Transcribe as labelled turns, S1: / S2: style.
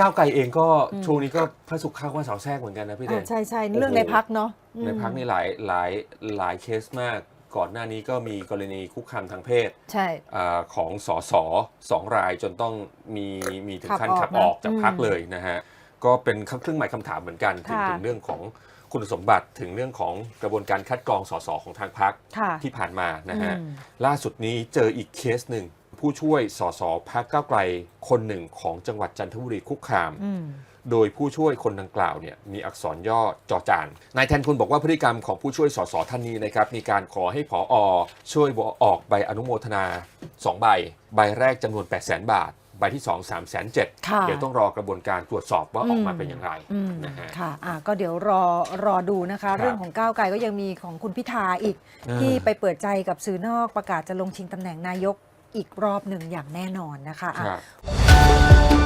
S1: ก้าวไกลเองก็
S2: อืม
S1: ช่วงนี้ก็พระสุขข้าวว่าเสาแทรกเหมือนกันนะพี่เด่
S2: อ่านใช่ใช่เรื่องในพักเนาะอืม
S1: ในพักนี่หลายหลายหลายเคสมาก ก่อนหน้านี้ก็มีกรณีคุกคามทางเพศ
S2: ใช่
S1: อาของสอสอสองรายจนต้องมีมีถึงขั้น
S2: ขั
S1: ขั
S2: บบอ
S1: อ
S2: อ
S1: อกกจาก
S2: นะ
S1: พัก
S2: อืม
S1: เลยนะฮะก็เป็นคำเครื่องหมายคำถามเหมือนกันถึง
S2: ค่ะ
S1: ถึงเรื่องของคุณสมบัติถึงเรื่องของกระบวนการคัดกรองสสของทางพัก
S2: ค่ะ
S1: ที่ผ่านมานะฮะ
S2: อืม
S1: ล่าสุดนี้เจออีกเคสหนึ่ง ผู้ช่วยสสพักก้าวไกลคนหนึ่งของจังหวัดจันทบุรีคุกคาม
S2: อืม
S1: โดยผู้ช่วยคนดังกล่าวเนี่ยมีอักษรย่อจอจานนายแทนคุณบอกว่าพฤติกรรมของผู้ช่วยสสท่านนี้นะครับมีการขอให้ผออช่วยออกใบอนุโมทนา 2 ใบ ใบแรกจำนวน 8 0 0 0 0 0 บาทใบที่ 2 3 7 0 0 0
S2: ค่ะ
S1: เดี๋ยวต้องรอกระบวนการตรวจสอบว่าออกมา
S2: อืม
S1: เป็นอย่างไร
S2: อืม
S1: นะฮะ
S2: ค่ะอะก็เดี๋ยวรอรอดูนะคะ
S1: ครับ
S2: เรื่องของก้าวไกลก็ยังมีของคุณพิธาอีก
S1: อ่า
S2: ที่ไปเปิดใจกับสื่อนอกประกาศจะลงชิงตำแหน่งนายก อีกรอบหนึ่งอย่างแน่นอนนะคะ
S1: ครับ